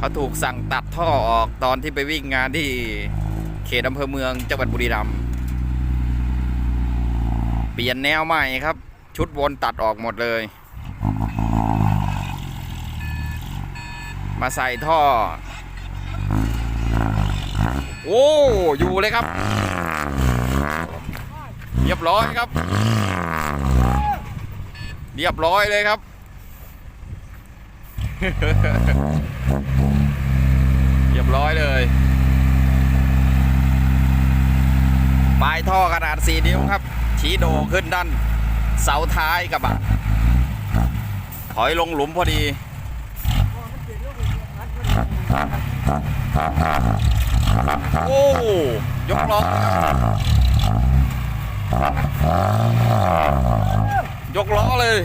เขาถูกสั่งตัดท่อออกตอนที่ไปวิ่งงานที่เขตอำเภอเมืองจังหวัดบุรีรัมย์เปลี่ยนแนวใหม่ครับ ชุดวนตัดออกหมดเลย มาใส่ท่อ โอ้ อยู่เลยครับเรียบร้อยครับ เรียบร้อยเลยครับ เรียบร้อยเลยปลายท่อขนาด 4 นิ้วครับ ชี้โดขึ้นด้านเสาท้ายกระบะถอยลงหลุมพอดีโอ้ยกล้อยกล้อเลย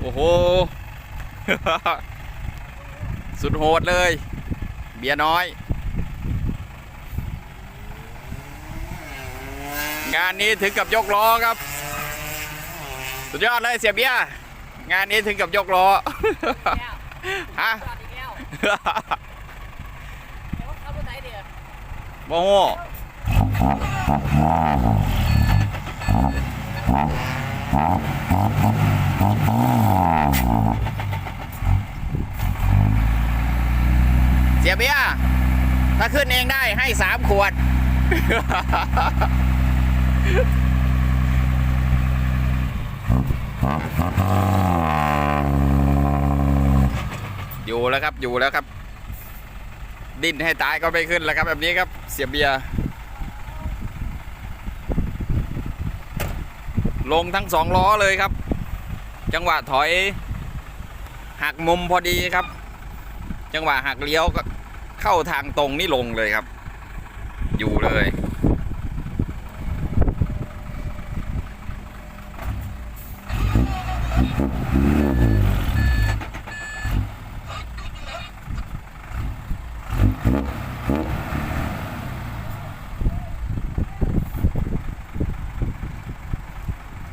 โอ้โห สุดโหดเลย เบียร์น้อย งานนี้ถึงกับยกล้อครับ สุดยอดเลยเสียเบียร์งานนี้ถึงกับยกล้อฮะจอดอีกแล้วเดี๋ยวขับรถไหน เสียเบียถ้าขึ้นเองได้ให้สามขวด อยู่แล้วครับอยู่แล้วครับ ดิ้นให้ตายก็ไม่ขึ้นแล้วครับ แบบนี้ครับเสียเบียร์ลงทั้งสองล้อเลยครับ จังหวะถอยหักมุมพอดีครับ จังหวะหักเลี้ยวก็ เข้าทางตรงนี่ลงเลยครับ อยู่เลย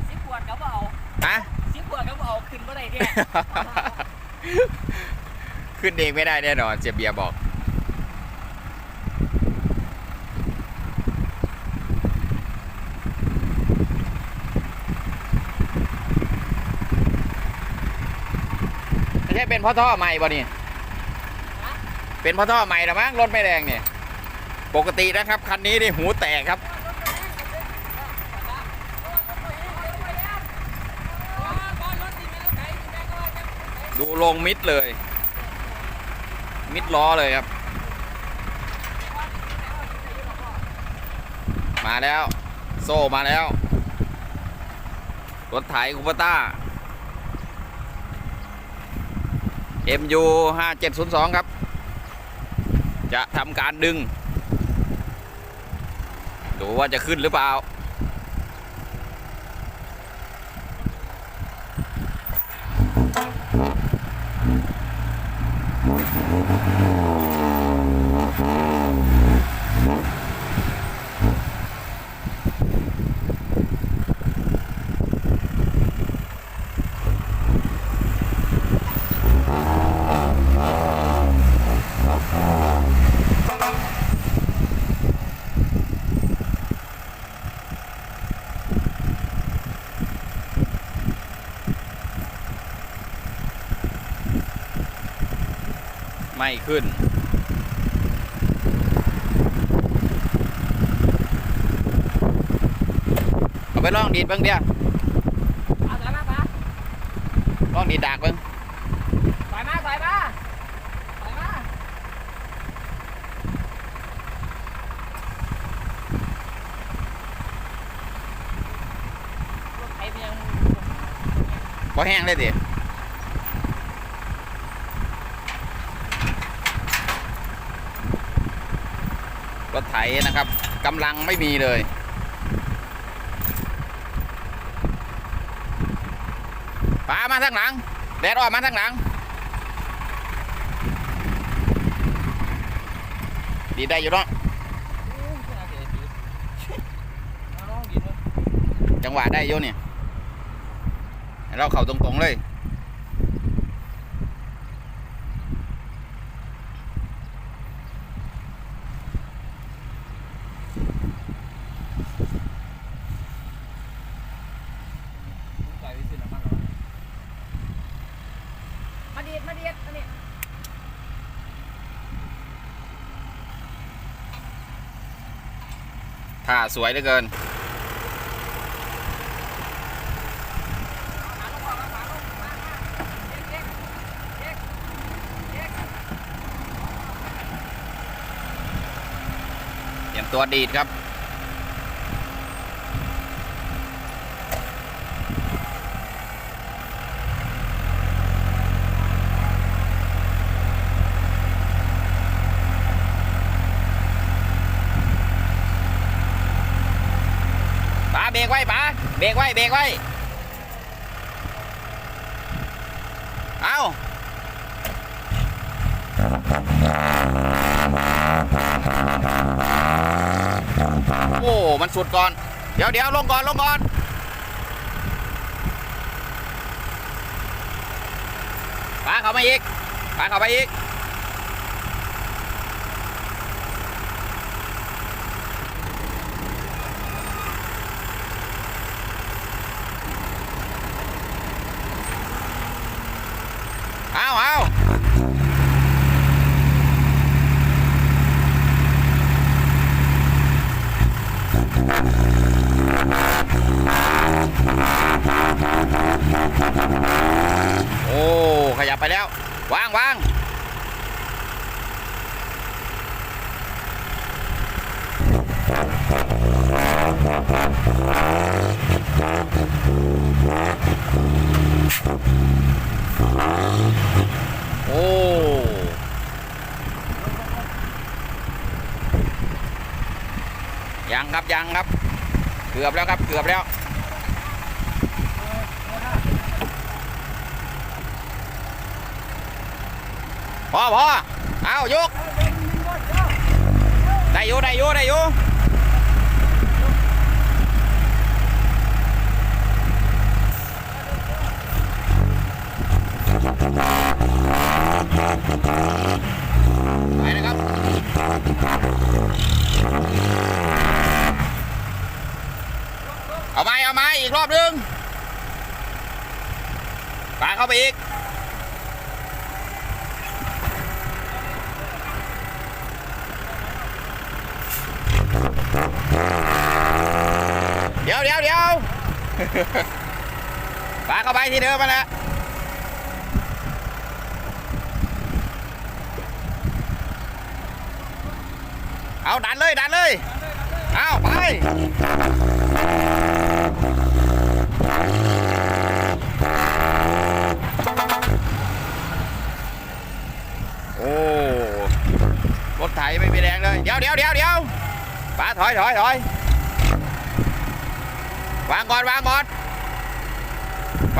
สิบขวดเขาบเอาฮะ สิบขวดเขาบเอาขึ้นเมื่อไหร่เนี่ยขึ้นเองไม่ได้แน่นอน เสียเบียร์บอก ไม่ใช่เป็นเพราะท่อใหม่ป่ะนี่เป็นเพราะท่อใหม่หรือมั้งรถไม่แรงเนี่ยปกตินะครับคันนี้นี่หูแตกครับ ดูลงมิดเลย มิดล้อเลยครับ มาแล้ว โซ่มาแล้วรถไถคูปต้า MU 5702 ครับ จะทำการดึง ดูว่าจะขึ้นหรือเปล่า ไม่ขึ้น เอาไปลองดีดเบ้างเดียวเอาถอยมาปะลองดีดดากเบ้างถอยมาถอยมาถอยมารถไถมันยังพอแห้งเลยดิ ถไถนะครับกำลังไม่มีเลยปามาทางหลัง แดดออกมาทางหลัง ดีได้อยู่เนาะจังหวะได้อยู่เนี่ยเราเข่าตรงๆเลย ดีดมาดีดอันนี้ ท่าสวยเหลือเกิน เตรียมตัวดีดครับ รกไว้ป๋าเบรกไว้เบรกไว้ เอาโอ้ มันสุดก่อน เดี๋ยวเดี๋ยวลงก่อนลงก่อน ป๋าเข้ามาอีกป๋าเข้ามาอีก เอาเอาโอ้ ขยับไปแล้ วางวางโอ้ยังครับยังครับ เกือบแล้วครับเกือบแล้ว พอพอเอายก ได้อยู่ได้อยู่ได้อยู่ไปนะครับเอาไม้เอาไม้อีกรอบนึงปาเข้าไปอีก เดี๋ยวเดี๋ยวเดี๋ยว ปาเข้าไป ที่เดิมมาแล้วเอาดันเลยดันเลย เอาไปโอ้รถไถไม่มีแรงเลยเดี๋ยวเดี๋ยวเดี๋ยวเดี๋ยวป้าถอยถอยถอยวางก่อนวางก่อน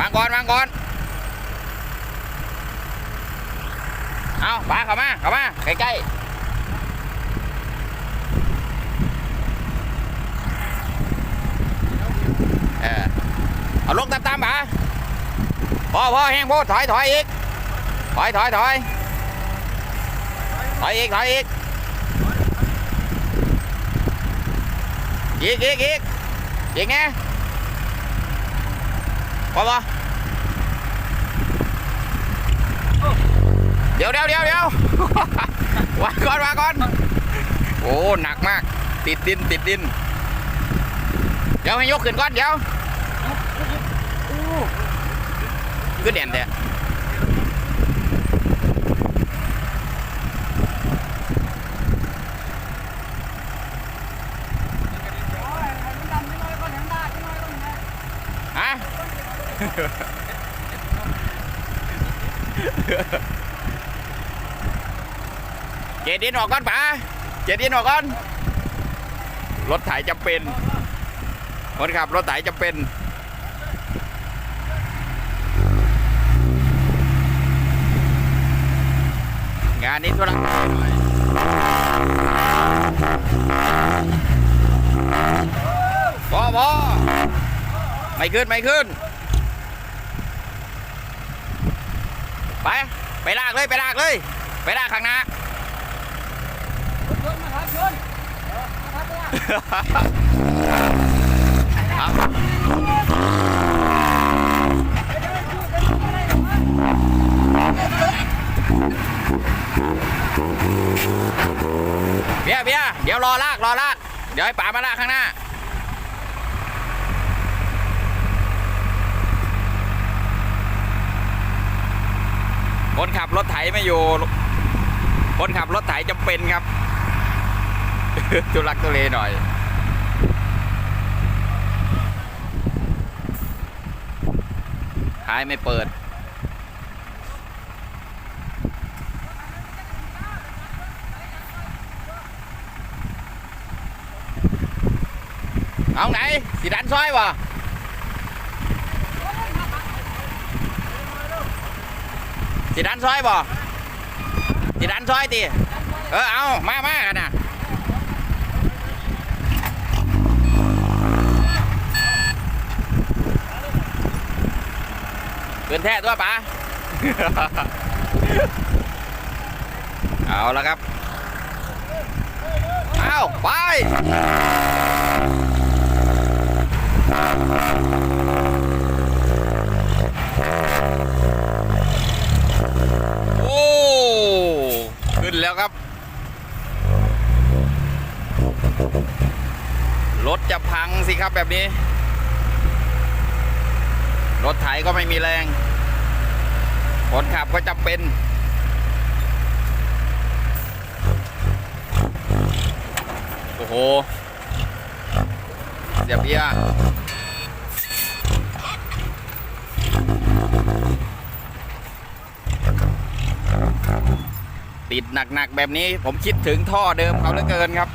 วางก่อนวางก่อน เอาป้าเข้ามาเข้ามาใกล้ๆเออเอาลงตามๆป้าพอพอแห้งโพดถอยถอยอีก ถอยถอยถอยถอยอีกถอยอีกอีกอีกอีกอีกไงพอปะ เดี๋ยวเดี๋ยวเดี๋ยวเดี๋ยววางก่อนวางก่อนโอ้หนักมาก ติดดินติดดิน เดี๋ยวให้ยกขึ้นก่อนเดี๋ยวขึ้นเด่นเถอะฮะ เจดินออกก่อนป๋าเจดินออกก่อน รถไถจะเป็นคนขับรถไถจะเป็นงานนี้ธุระพอพอไม่ขึ้น ไม่ขึ้น ไป ไปลากเลย ไปลากเลย ไปลากข้างหน้า เบียเบียเดี๋ยวรอลากรอลาก เดี๋ยวให้ป๋ามาลากข้างหน้า คนขับรถไถไม่อยู่ คนขับรถไถจำเป็นครับ ทุลักทุเลหน่อยท้ายไม่เปิด เอาไหนสีดันซอยบ่สีดันซอยบ่สีดันซอยตีเออเอามามากันนะ เกินแท้ตัวป๋าเอาแล้วครับเอาไปโอ้ขึ้นแล้วครับ รถจะพังสิครับแบบนี้ รถไถก็ไม่มีแรง คนขับก็จำเป็น โอ้โห เสียเบียร์ติดหนักๆแบบนี้ผมคิดถึงท่อเดิมเขาเหลือเกินครับ